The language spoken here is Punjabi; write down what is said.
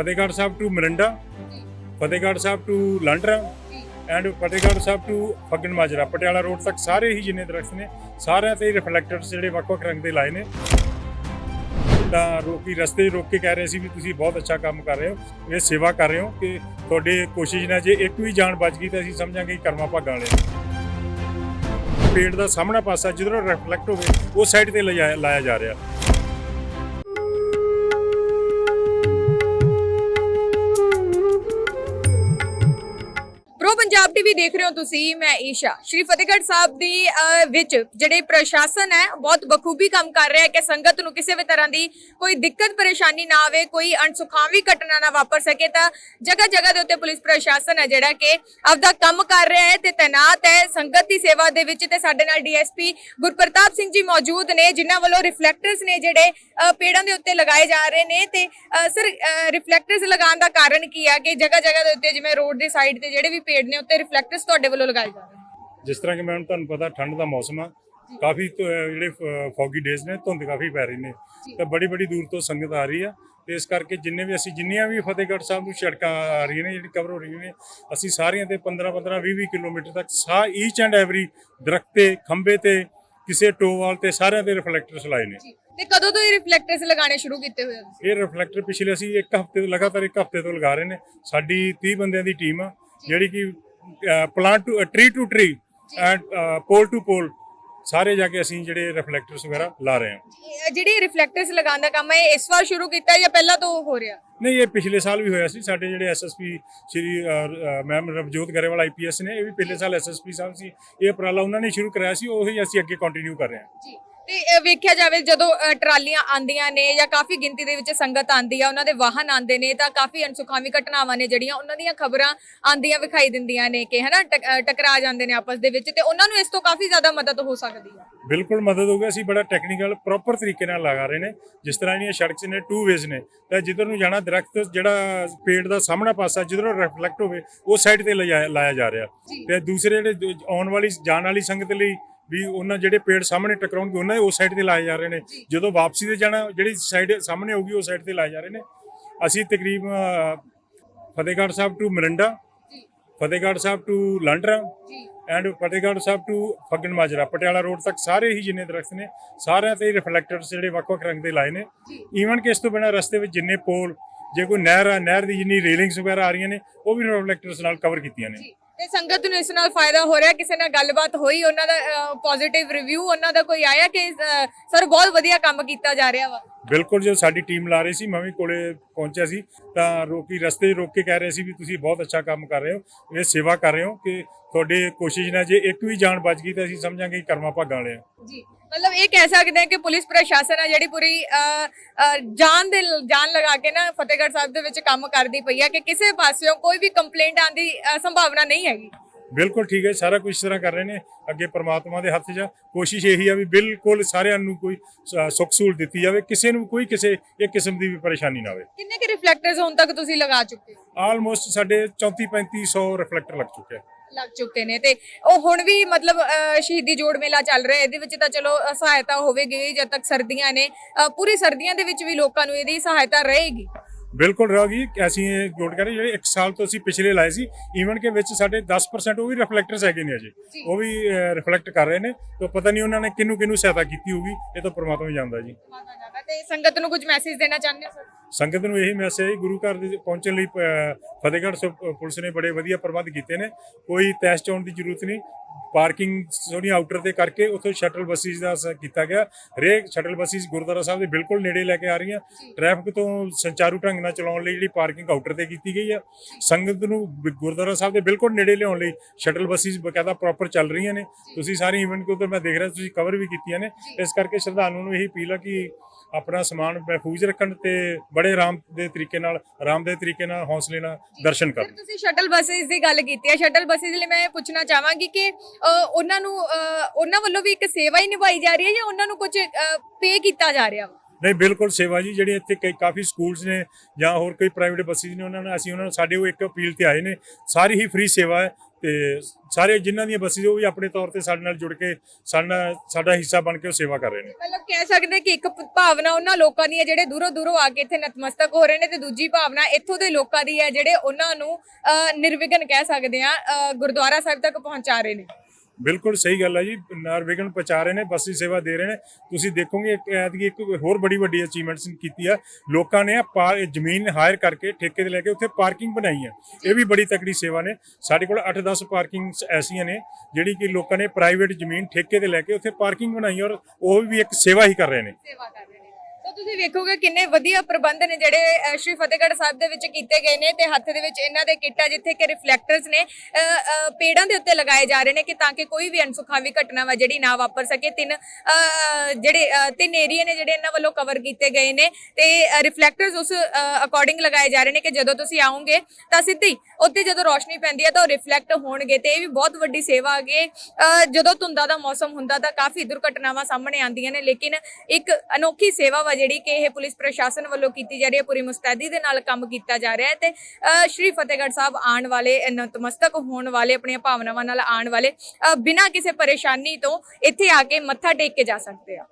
Fatehgarh Sahib to Morinda, Fatehgarh Sahib to Landran and Fatehgarh Sahib to Phaggan Majra. Patiala road ਤੱਕ ਸਾਰੇ ਹੀ ਜਿੰਨੇ ਦਰਖਤ ਨੇ, ਸਾਰਿਆਂ ਤੇ ਰਿਫਲੈਕਟਰਸ ਜਿਹੜੇ ਵੱਖ-ਵੱਖ ਰੰਗ ਦੇ ਲਾਏ ਨੇ। ਤਾਂ ਰੋਕੀ ਰਸਤੇ ਰੋਕ ਕੇ ਕਹਿ ਰਹੇ ਸੀ ਵੀ ਤੁਸੀਂ ਬਹੁਤ ਅੱਛਾ ਕੰਮ ਕਰ ਰਹੇ ਹੋ, ਇਹ ਸੇਵਾ ਕਰ ਰਹੇ ਹੋ ਕਿ ਤੁਹਾਡੇ ਕੋਸ਼ਿਸ਼ ਨਾਲ ਜੇ ਇੱਕ ਵੀ ਜਾਨ ਬਚ ਗਈ ਤਾਂ ਅਸੀਂ ਸਮਝਾਂਗੇ ਕਿ ਕਰਮਾ ਭਾਗਾਂ ਵਾਲੇ ਨੇ। ਪੇੜ ਦਾ ਸਾਹਮਣਾ ਪਾਸਾ ਜਿੱਧਰੋਂ ਰਿਫਲੈਕਟ ਹੋਵੇ, ਉਸ ਸਾਈਡ ਤੇ ਲਿਜਾਇਆ- ਲਾਇਆ ਜਾ ਰਿਹਾ। ਪੰਜਾਬ ਦੇਖ ਰਹੇ ਹੋ ਤੁਸੀਂ ਮੈਂ ਈਸ਼ਾ। ਸ਼੍ਰੀ ਫਤਿਹਗੜ੍ਹ ਸਾਹਿਬ ਦੀ ਅਹ, ਵਿੱਚ ਜਿਹੜੇ ਪ੍ਰਸ਼ਾਸਨ ਹੈ ਬਹੁਤ ਬਖੂਬੀ ਕੰਮ ਕਰ ਰਿਹਾ ਹੈ ਕਿ ਸੰਗਤ ਨੂੰ ਕਿਸੇ ਵੀ ਤਰ੍ਹਾਂ ਦੀ ਕੋਈ ਦਿੱਕਤ ਪਰੇਸ਼ਾਨੀ ਨਾ ਆਵੇ ਕੋਈ ਅਣਸੁਖਾਵੀ ਘਟਨਾ ਨਾ ਵਾਪਰ ਸਕੇ ਤਾਂ ਜਗ੍ਹਾ ਜਗ੍ਹਾ ਦੇ ਉੱਤੇ ਪੁਲਿਸ ਪ੍ਰਸ਼ਾਸਨ ਹੈ ਜਿਹੜਾ ਕਿ ਆਪਦਾ ਕੰਮ ਕਰ ਰਿਹਾ ਹੈ ਤੇ ਤੈਨਾਤ ਹੈ। ਸੰਗਤ ਦੀ ਸੇਵਾ ਦੇ ਵਿੱਚ ਤੇ ਸਾਡੇ ਨਾਲ ਡੀਐਸਪੀ ਗੁਰਪ੍ਰਤਾਪ ਸਿੰਘ ਜੀ ਮੌਜੂਦ ਨੇ ਜਿਨ੍ਹਾਂ ਵੱਲੋਂ ਰਿਫਲੈਕਟਰਸ ਨੇ ਜਿਹੜੇ ਪੇੜਾਂ ਦੇ ਉੱਤੇ ਲਗਾਏ ਜਾ ਰਹੇ ਨੇ ਤੇ ਸਰ ਰਿਫਲੈਕਟਰਸ ਲਗਾਉਣ ਦਾ ਕਾਰਨ ਕੀ ਹੈ ਕਿ ਜਗ੍ਹਾ ਜਗ੍ਹਾ ਦੇ ਉੱਤੇ ਜਿਵੇਂ ਰੋਡ ਦੇ ਸਾਈਡ ਤੇ ਜਿਹੜੇ ਵੀ ਪੇੜ ਨੇ ਉੱਤੇ ਰਿਫਲੈਕਟਰਸ ਤੁਹਾਡੇ ਵੱਲੋਂ ਲਗਾਏ ਜਾ ਰਹੇ ਨੇ ਜਿਸ ਤਰ੍ਹਾਂ ਕਿ ਮੈਮ ਤੁਹਾਨੂੰ ਪਤਾ ਠੰਡ ਦਾ ਮੌਸਮ ਆ। ਕਾਫੀ ਧੁ- ਅਹ ਜਿਹੜੇ ਫੌਗੀ ਡੇਜ਼ ਨੇ ਧੁੰਦ ਕਾਫੀ ਪੈ ਰਹੀ ਨੇ। ਤਾਂ ਬੜੀ ਬੜੀ ਦੂਰ ਤੋਂ ਸੰਗਤ ਆ ਰਹੀ ਆ। ਤੇ ਇਸ ਕਰਕੇ ਜਿੰਨੇ ਵੀ ਅਸੀਂ ਜਿੰਨੀਆਂ ਵੀ ਫਤਿਹਗੜ੍ਹ ਸਾਹਿਬ ਨੂੰ ਸੜਕਾਂ ਆ ਰਹੀਆਂ ਨੇ ਜਿਹੜੀ ਕਵਰ ਹੋ ਰਹੀਆਂ ਨੇ ਅਸੀਂ ਸਾਰੀਆਂ ਤੇ 15 15 20 20 ਕਿਲੋਮੀਟਰ ਤੱਕ ਸਾ ਈਚ ਐਂਡ ਐਵਰੀ ਦਰਖਤ ਤੇ ਖੰਬੇ ਤੇ ਕਿਸੇ ਟੋਵਾਲ ਤੇ ਸਾਰਿਆਂ ਤੇ ਰਿਫਲੈਕਟਰਸ ਲਾਏ ਨੇ। ਤੇ ਕਦੋਂ ਤੋਂ ਇਹ ਰਿਫਲੈਕਟਰਸ ਲਗਾਉਣੇ ਸ਼ੁਰੂ ਕੀਤੇ ਹੋਏ ਆ ਤੁਸੀਂ? ਇਹ ਰਿਫਲੈਕਟਰ ਪਿਛਲੇ ਅਸੀਂ ਇੱਕ ਹਫ਼ਤੇ ਤੋਂ ਲਗਾਤਾਰ ਇੱਕ ਹਫ਼ਤੇ ਤੋਂ ਲਗਾ ਰਹੇ ਨੇ। ਸਾਡੀ 30 ਬੰਦਿਆਂ ਦੀ ਟੀਮ ਆ ਜਿਹੜੀ ਕਿ plant to tree to tree and pole to pole ਸਾਰੇ ਜਾ ਕੇ ਅਸੀਂ ਜਿਹੜੇ ਰਿਫਲੈਕਟਰਸ ਵਗੈਰਾ ਲਾ ਰਹੇ ਹਾਂ। ਜਿਹੜੀ ਰਿਫਲੈਕਟਰਸ ਲਗਾਉਣ ਦਾ ਕੰਮ ਹੈ ਇਸ ਵਾਰ ਸ਼ੁਰੂ ਕੀਤਾ ਹੈ ਜਾਂ ਪਹਿਲਾਂ ਤੋਂ ਹੋ ਰਿਹਾ? ਨਹੀਂ ਇਹ ਪਿਛਲੇ ਸਾਲ ਵੀ ਹੋਇਆ ਸੀ। ਸਾਡੇ ਜਿਹੜੇ SSP Shri ma'am Ravjot Grewal IPS ਨੇ ਇਹ ਵੀ ਪਿਛਲੇ ਸਾਲ ਐਸਐਸਪੀ ਸਾਹਿਬ ਸੀ। ਇਹ ਉਪਰਾਲਾ ਉਹਨਾਂ ਨੇ ਸ਼ੁਰੂ ਕਰਾਇਆ ਸੀ ਉਹੀ ਅਸੀਂ ਅੱਗੇ ਕੰਟੀਨਿਊ ਕਰ ਰਹੇ ਹਾਂ। ਜੀ। ਤੇ ਵੇਖਿਆ ਜਾਵੇ ਜਦੋਂ ਟਰਾਲੀਆਂ ਆਂਦੀਆਂ ਨੇ ਜਾਂ ਕਾਫੀ ਗਿਣਤੀ ਦੇ ਵਿੱਚ ਸੰਗਤ ਆਂਦੀ ਆ ਉਹਨਾਂ ਦੇ ਵਾਹਨ ਆਂਦੇ ਨੇ ਤਾਂ ਕਾਫੀ ਅਣਸੁਖਾਵੀ ਘਟਨਾਵਾਂ ਨੇ ਜਿਹੜੀਆਂ ਉਹਨਾਂ ਦੀਆਂ ਖਬਰਾਂ ਆਂਦੀਆਂ ਵਿਖਾਈ ਦਿੰਦੀਆਂ ਨੇ ਕਿ ਹਨਾ ਟਕਰਾ ਜਾਂਦੇ ਨੇ ਆਪਸ ਦੇ ਵਿੱਚ ਤੇ ਉਹਨਾਂ ਨੂੰ ਇਸ ਤੋਂ ਕਾਫੀ ਜ਼ਿਆਦਾ ਮਦਦ ਹੋ ਸਕਦੀ ਹੈ ਬਿਲਕੁਲ ਮਦਦ ਹੋ ਗਈ। ਅਸੀਂ ਬੜਾ ਟੈਕਨੀਕਲ ਪ੍ਰੋਪਰ ਤਰੀਕੇ ਨਾਲ ਲਗਾ ਰਹੇ ਨੇ। ਜਿਸ ਤਰ੍ਹਾਂ ਇਹਦੀਆਂ ਸੜਕ ਨੇ ਟੂ ਵੇਜ਼ ਨੇ। ਤਾਂ ਜਿੱਧਰ ਨੂੰ ਜਾਣਾ ਦਰਖਤ ਜਿਹੜਾ ਪੇੜ ਦਾ ਸਾਹਮਣਾ ਪਾਸਾ ਜਿੱਧਰੋਂ ਰਿਫਲੈਕਟ ਹੋਵੇ ਉਸ ਸਾਈਡ ਤੇ ਲਾਇਆ ਜਾ ਰਿਹਾ। ਤੇ ਦੂਸਰੇ ਜਿਹੜੇ ਆਉਣ ਵਾਲੀ ਜਾਣ ਵਾਲੀ ਸੰਗਤ ਲਈ ਵੀ ਉਹਨਾਂ ਜਿਹੜੇ ਪੇੜ ਸਾਹਮਣੇ ਟਕਰਾਉਣਗੇ ਉਹਨਾਂ ਦੇ ਉਸ ਸਾਈਡ ਤੇ ਲਾਏ ਜਾ ਰਹੇ ਨੇ। ਜਦੋਂ ਵਾਪਸੀ ਤੇ ਜਾਣਾ ਜਿਹੜੀ ਸਾਈਡ ਸਾਹਮਣੇ ਹੋਊਗੀ ਉਸ ਸਾਈਡ ਤੇ ਲਾਏ ਜਾ ਰਹੇ ਨੇ। ਅਸੀਂ ਤਕਰੀਬਨ ਅ, Fatehgarh Sahib to Morinda ji. Fatehgarh Sahib to Landran ji. And Fatehgarh Sahib to Phaggan Majra. Patiala road ਤੱਕ ਸਾਰੇ ਹੀ ਜਿੰਨੇ ਦਰਖਤ ਨੇ ਸਾਰਿਆਂ ਤੇ ਰਿਫਲੈਕਟਰਸ ਜਿਹੜੇ ਵੱਖ-ਵੱਖ ਰੰਗ ਦੇ ਲਾਏ ਨੇ। ਈਵਨ ਕਿ ਇਸ ਤੋਂ ਬਿਨਾਂ ਰਸਤੇ ਵਿੱਚ ਜਿੰਨੇ ਪੋਲ ਜੇ ਕੋਈ ਨਹਿਰ ਆ ਨਹਿਰ ਦੀ ਜਿੰਨੀ ਰੇਲਿੰਗਸ ਵਗੈਰਾ ਆ ਰਹੀਆਂ ਨੇ ਉਹ ਵੀ ਰਿਫਲੈਕਟਰਸ ਨਾਲ ਕਵਰ ਕੀਤੀਆਂ ਨੇ। ਜੀ। ਤੇ ਸੰਗਤ ਨੂੰ ਇਸ ਨਾਲ ਫਾਇਦਾ ਹੋ ਰਿਹਾ, ਕਿਸੇ ਨਾਲ ਗੱਲਬਾਤ ਹੋਈ, ਉਹਨਾਂ ਦਾ ਪੋਜ਼ਿਟਿਵ ਰਿਵਿਊ ਉਹਨਾਂ ਦਾ ਕੋਈ ਆਇਆ ਕਿ ਸਰ ਬਹੁਤ ਵਧੀਆ ਕੰਮ ਕੀਤਾ ਜਾ ਰਿਹਾ ਵਾ? ਬਿਲਕੁਲ ਜਦੋਂ ਸਾਡੀ ਟੀਮ ਲਾ ਰਹੀ ਸੀ, ਮੈਂ ਵੀ ਕੋਲੇ ਪਹੁੰਚਿਆ ਸੀ, ਤਾਂ ਰੋਕੀ, ਰਸਤੇ ਰੋਕ ਕੇ ਕਹਿ ਰਹੇ ਸੀ ਵੀ ਤੁਸੀਂ ਬਹੁਤ ਅੱਛਾ ਕੰਮ ਕਰ ਰਹੇ ਹੋ, ਇਹ ਸੇਵਾ ਕਰ ਰਹੇ ਹੋ ਕਿ ਤੁਹਾਡੀ ਕੋਸ਼ਿਸ਼ ਨਾਲ ਜੇ ਇੱਕ ਵੀ ਜਾਨ ਬਚ ਗਈ ਤਾਂ ਅਸੀਂ ਸਮਝਾਂਗੇ ਕਰਮਾ ਭਾਗਾਂ ਵਾਲੇ ਆ। ਜੀ, ਮਤਲਬ ਇਹ ਕਹਿ ਸਕਦੇ ਹਾਂ ਕਿ ਪੁਲਿਸ ਪ੍ਰਸ਼ਾਸਨ ਆ ਜਿਹੜੀ ਪੂਰੀ ਜਾਨ ਦੇ, ਜਾਨ ਲਗਾ ਕੇ ਨਾ ਫਤਿਹਗੜ੍ਹ ਸਾਹਿਬ ਦੇ ਵਿੱਚ ਕੰਮ ਕਰਦੀ ਪਈ ਆ ਕਿ ਕਿਸੇ ਪਾਸਿਓਂ ਕੋਈ ਵੀ ਕੰਪਲੇਂਟ ਆਉਣ ਸੰਭਾਵਨਾ ਨਹੀਂ ਹੈਗੀ। ਬਿਲਕੁਲ ਠੀਕ ਹੈ ਸਾਰਾ ਕੁਝ ਇਸ ਤਰ੍ਹਾਂ ਕਰ ਰਹੇ ਨੇ ਅੱਗੇ ਪ੍ਰਮਾਤਮਾ ਦੇ ਹੱਥ 'ਚ। ਕੋਸ਼ਿਸ਼ ਇਹੀ ਆ ਵੀ ਬਿਲਕੁਲ ਸਾਰਿਆਂ ਨੂੰ ਕੋਈ ਸੁੱਖ ਸਹੂਲਤ ਦਿੱਤੀ ਜਾਵੇ ਕਿਸੇ ਨੂੰ ਕੋਈ ਕਿਸੇ ਇੱਕ ਕਿਸਮ ਦੀ ਵੀ ਪਰੇਸ਼ਾਨੀ ਨਾ ਆਵੇ ਕਿੰਨੇ ਕਿ ਰਿਫਲੈਕਟਰਸ ਹੁਣ ਤੱਕ ਤੁਸੀਂ ਲਗਾ ਚੁੱਕੇ ਹੋ? ਆਲਮੋਸਟ ਸਾਡੇ 34 3500 ਰਿਫਲੈਕਟਰ ਲੱਗ ਚੁੱਕੇ ਆ ਲੱਗ ਚੁੱਕੇ ਨੇ ਤੇ ਉਹ ਹੁਣ ਵੀ ਮਤਲਬ ਸ਼ਹੀਦੀ ਜੋੜ ਮੇਲਾ ਚੱਲ ਰਿਹਾ ਇਹਦੇ ਵਿੱਚ ਤਾਂ ਚਲੋ ਸਹਾਇਤਾ ਹੋਵੇਗੀ ਜਦ ਤੱਕ ਸਰਦੀਆਂ ਨੇ ਪੂਰੀ ਸਰਦੀਆਂ ਦੇ ਵਿੱਚ ਵੀ ਲੋਕਾਂ ਨੂੰ ਇਹਦੀ ਸਹਾਇਤਾ ਰਹੇਗੀ ਬਿਲਕੁਲ ਰਹੇਗੀ ਅਸੀਂ ਜੋੜ ਕਰ ਰਹੇ ਜਿਹੜੇ 1 ਸਾਲ ਤੋਂ ਅਸੀਂ ਪਿਛਲੇ ਲਾਏ ਸੀ ਈਵਨ ਕਿ ਵਿੱਚ ਸਾਡੇ 10% ਉਹ ਵੀ ਰਿਫਲੈਕਟਰਸ ਹੈਗੇ ਨੇ ਅਜੇ। ਉਹ ਵੀ ਰਿਫਲੈਕਟ ਕਰ ਰਹੇ ਨੇ ਤਾਂ ਪਤਾ ਨਹੀਂ ਉਹਨਾਂ ਨੇ ਕਿਹਨੂੰ ਕਿਹਨੂੰ ਸਹਾਇਤਾ ਕੀਤੀ ਹੋਊਗੀ ਇਹ ਤਾਂ ਪ੍ਰਮਾਤਮਾ ਹੀ ਜਾਣਦਾ ਜੀ ਤੇ ਸੰਗਤ ਨੂੰ ਕੁਝ ਮੈਸੇਜ ਦੇਣਾ ਚਾਹੁੰਦੇ ਹੋ ਸਰ ਸੰਗਤ ਨੂੰ ਇਹੀ ਮੈਸੇਜ ਗੁਰੂ ਘਰ ਦੇ ਪਹੁੰਚਣ ਲਈ ਫਤਿਹਗੜ੍ਹ ਸਾਹਿਬ ਪੁਲਿਸ ਨੇ ਬੜੇ ਵਧੀਆ ਪ੍ਰਬੰਧ ਕੀਤੇ ਨੇ। ਕੋਈ ਤੈਸ ਚੋਣ ਦੀ ਜ਼ਰੂਰਤ ਨਹੀਂ। ਪਾਰਕਿੰਗ ਸੋਨੀ ਆਊਟਰ ਤੇ ਕਰਕੇ ਉੱਥੇ ਸ਼ਟਲ ਬੱਸਿਸ ਦਾ ਕੀਤਾ ਗਿਆ। ਹਰੇਕ ਸ਼ਟਲ ਬੱਸਿਸ ਗੁਰਦੁਆਰਾ ਸਾਹਿਬ ਦੇ ਬਿਲਕੁਲ ਨੇੜੇ ਲੈ ਕੇ ਆ ਰਹੀਆਂ। ਟ੍ਰੈਫਿਕ ਤੋਂ ਸੰਚਾਰੂ ਢੰਗ ਨਾਲ ਚਲਾਉਣ ਲਈ ਜਿਹੜੀ ਪਾਰਕਿੰਗ ਆਊਟਰ ਤੇ ਕੀਤੀ ਗਈ ਆ। ਸੰਗਤ ਨੂੰ ਗੁਰਦੁਆਰਾ ਸਾਹਿਬ ਦੇ ਬਿਲਕੁਲ ਨੇੜੇ ਲਿਆਉਣ ਲਈ ਸ਼ਟਲ ਬੱਸਿਸ ਬਕਾਇਦਾ ਪ੍ਰੋਪਰ ਚੱਲ ਰਹੀਆਂ ਨੇ। ਤੁਸੀਂ ਸਾਰੇ ਇਵੈਂਟ ਕੋ ਮੈਂ ਦੇਖ ਰਿਹਾ ਤੁਸੀਂ ਕਵਰ ਵੀ ਕੀਤੀਆਂ ਨੇ। ਇਸ ਕਰਕੇ ਸ਼ਰਧਾਲੂ ਨੂੰ ਇਹੀ ਅਪੀਲ ਆ ਕਿ ਆਪਣਾ ਸਮਾਨ ਮਹਿਫੂਜ਼ ਰੱਖਣ ਤੇ ਬੜੇ ਆਰਾਮ ਦੇ ਤਰੀਕੇ ਨਾਲ ਆਰਾਮਦੇ ਤਰੀਕੇ ਨਾਲ ਹੌਸਲੇ ਨਾਲ ਦਰਸ਼ਨ ਕਰਨ। ਤੁਸੀਂ ਸ਼ਟਲ ਬੱਸਸ ਦੀ ਗੱਲ ਕੀਤੀ ਹੈ। ਸ਼ਟਲ ਬੱਸਸ ਲਈ ਮੈਂ ਪੁੱਛਣਾ ਚਾਹਾਂਗੀ ਕਿ ਉਹਨਾਂ ਨੂੰ ਉਹਨਾਂ ਵੱਲੋਂ ਵੀ ਇੱਕ ਸੇਵਾ ਹੀ ਨਿਭਾਈ ਜਾ ਰਹੀ ਹੈ ਜਾਂ ਉਹਨਾਂ ਨੂੰ ਕੁਝ ਪੇ ਕੀਤਾ ਜਾ ਰਿਹਾ ਨਹੀਂ ਬਿਲਕੁਲ ਸੇਵਾ ਜੀ ਜਿਹੜੀ ਇੱਥੇ ਕਈ ਕਾਫੀ ਸਕੂਲਸ ਨੇ ਜਾਂ ਹੋਰ ਕੋਈ ਪ੍ਰਾਈਵੇਟ ਬੱਸਿਸ ਨੇ ਉਹਨਾਂ ਨੂੰ ਅਸੀਂ ਉਹਨਾਂ ਨੂੰ ਸਾਡੇ ਉਹ ਇੱਕ ਅਪੀਲ ਤੇ ਆਏ ਨੇ। ਸਾਰੀ ਹੀ ਫ੍ਰੀ ਸੇਵਾ ਹੈ। ਤੇ ਸਾਰੇ ਜਿਨ੍ਹਾਂ ਦੀਆਂ ਬੱਸਿਸ ਉਹ ਵੀ ਆਪਣੇ ਤੌਰ ਤੇ ਸਾਡੇ ਨਾਲ ਜੁੜ ਕੇ ਸਾਡੇ ਸਾਡਾ ਹਿੱਸਾ ਬਣ ਕੇ ਉਹ ਸੇਵਾ ਕਰ ਰਹੇ ਨੇ। ਮਤਲਬ ਕਹਿ ਸਕਦੇ ਕਿ ਇੱਕ ਭਾਵਨਾ ਉਹਨਾਂ ਲੋਕਾਂ ਦੀ ਹੈ ਜਿਹੜੇ ਦੂਰੋਂ ਦੂਰੋਂ ਆ ਕੇ ਇੱਥੇ ਨਤਮਸਤਕ ਹੋ ਰਹੇ ਨੇ ਤੇ ਦੂਜੀ ਭਾਵਨਾ ਇੱਥੋਂ ਦੇ ਲੋਕਾਂ ਦੀ ਹੈ ਜਿਹੜੇ ਉਹਨਾਂ ਨੂੰ ਅਹ, ਨਿਰਵਿਘਨ ਕਹਿ ਸਕਦੇ ਆ ਗੁਰਦੁਆਰਾ ਸਾਹਿਬ ਤੱਕ ਪਹੁੰਚਾ ਰਹੇ ਨੇ। ਬਿਲਕੁਲ ਸਹੀ ਗੱਲ ਹੈ ਜੀ ਨਾਰਵੇਗਨ ਪਹੁੰਚਾ ਰਹੇ ਨੇ, ਬੱਸੀ ਸੇਵਾ ਦੇ ਰਹੇ ਨੇ। ਤੁਸੀਂ ਦੇਖੋਗੇ ਇੱਕ ਐਤਕੀ ਇੱਕ ਹੋਰ ਬੜੀ ਵੱਡੀ ਅਚੀਵਮੈਂਟਸ ਕੀਤੀ ਆ, ਲੋਕਾਂ ਨੇ ਪਾ- ਜ਼ਮੀਨ ਹਾਇਰ ਕਰਕੇ ਠੇਕੇ ਤੇ ਲੈ ਕੇ ਉੱਥੇ ਪਾਰਕਿੰਗ ਬਣਾਈ ਹੈ ਇਹ ਵੀ ਬੜੀ ਤਕੜੀ ਸੇਵਾ ਨੇ। ਸਾਡੇ ਕੋਲ 8-10 ਪਾਰਕਿੰਗਸ ਐਸੀਆਂ ਨੇ, ਜਿਹੜੀ ਕਿ ਲੋਕਾਂ ਨੇ ਪ੍ਰਾਈਵੇਟ ਜ਼ਮੀਨ ਠੇਕੇ ਤੇ ਲੈ ਕੇ ਉੱਥੇ ਪਾਰਕਿੰਗ ਬਣਾਈ ਔਰ ਉਹ ਵੀ ਇੱਕ ਸੇਵਾ ਹੀ ਕਰ ਰਹੇ ਨੇ। ਸੇਵਾ ਕਰ ਰਹੇ ਨੇ। ਤਾਂ ਤੁਸੀਂ ਵੇਖੋਗੇ ਕਿੰਨੇ ਵਧੀਆ ਪ੍ਰਬੰਧ ਨੇ ਜਿਹੜੇ ਅਹ, ਸ਼੍ਰੀ ਫਤਿਹਗੜ੍ਹ ਸਾਹਿਬ ਦੇ ਵਿੱਚ ਕੀਤੇ ਗਏ ਨੇ ਤੇ ਹੱਥ ਦੇ ਵਿੱਚ ਇਹਨਾਂ ਦੇ ਕਿੱਟਾ ਜਿੱਥੇ ਕਿ ਰਿਫਲੈਕਟਰਸ ਨੇ ਅਹ, ਅਹ, ਪੇੜਾਂ ਦੇ ਉੱਤੇ ਲਗਾਏ ਜਾ ਰਹੇ ਨੇ ਕਿ ਤਾਂ ਕਿ ਕੋਈ ਵੀ ਅਨਸੁਖਾਵੀ ਘਟਨਾ ਵਾ ਜਿਹੜੀ ਨਾ ਵਾਪਰ ਸਕੇ। ਤਿੰਨ ਅਹ, ਜਿਹੜੇ ਅਹ, ਤਿੰਨ ਏਰੀਆ ਨੇ ਜਿਹੜੇ ਇਹਨਾਂ ਵੱਲੋਂ ਕਵਰ ਕੀਤੇ ਗਏ ਨੇ ਤੇ ਰਿਫਲੈਕਟਰਸ ਉਸ ਅਕੋਰਡਿੰਗ ਲਗਾਏ ਜਾ ਰਹੇ ਨੇ ਕਿ ਜਦੋਂ ਤੁਸੀਂ ਆਓਗੇ ਤਾਂ ਸਿੱਧੀ ਉੱਤੇ ਜਦੋਂ ਰੋਸ਼ਨੀ ਪੈਂਦੀ ਹੈ ਤਾਂ ਉਹ ਰਿਫਲੈਕਟ ਹੋਣਗੇ ਤੇ ਇਹ ਵੀ ਬਹੁਤ ਵੱਡੀ ਸੇਵਾ ਹੈਗੀ ਅਹ, ਜਦੋਂ ਧੁੰਦਾਂ ਦਾ ਮੌਸਮ ਹੁੰਦਾ ਤਾਂ ਕਾਫੀ ਦੁਰਘਟਨਾਵਾਂ ਸਾਹਮਣੇ ਆਉਂਦੀਆਂ ਨੇ ਲੇਕਿਨ ਇੱਕ ਅਨੋਖੀ ਸੇਵਾ ਵਾ ਜਿਹੜੀ ਕਿ ਇਹ ਪੁਲਿਸ ਪ੍ਰਸ਼ਾਸਨ ਵੱਲੋਂ ਕੀਤੀ ਜਾ ਰਹੀ ਹੈ ਪੂਰੀ ਮੁਸਤੈਦੀ ਦੇ ਨਾਲ ਕੰਮ ਕੀਤਾ ਜਾ ਰਿਹਾ ਹੈ ਤੇ ਅਹ, ਸ਼੍ਰੀ ਫਤਿਹਗੜ੍ਹ ਸਾਹਿਬ ਆਉਣ ਵਾਲੇ ਨਤਮਸਤਕ ਹੋਣ ਵਾਲੇ ਆਪਣੀਆਂ ਭਾਵਨਾਵਾਂ ਨਾਲ ਆਉਣ ਵਾਲੇ ਅਹ, ਬਿਨਾਂ ਕਿਸੇ ਪਰੇਸ਼ਾਨੀ ਤੋਂ ਇੱਥੇ ਆ ਕੇ ਮੱਥਾ ਟੇਕ ਕੇ ਜਾ ਸਕਦੇ ਆ।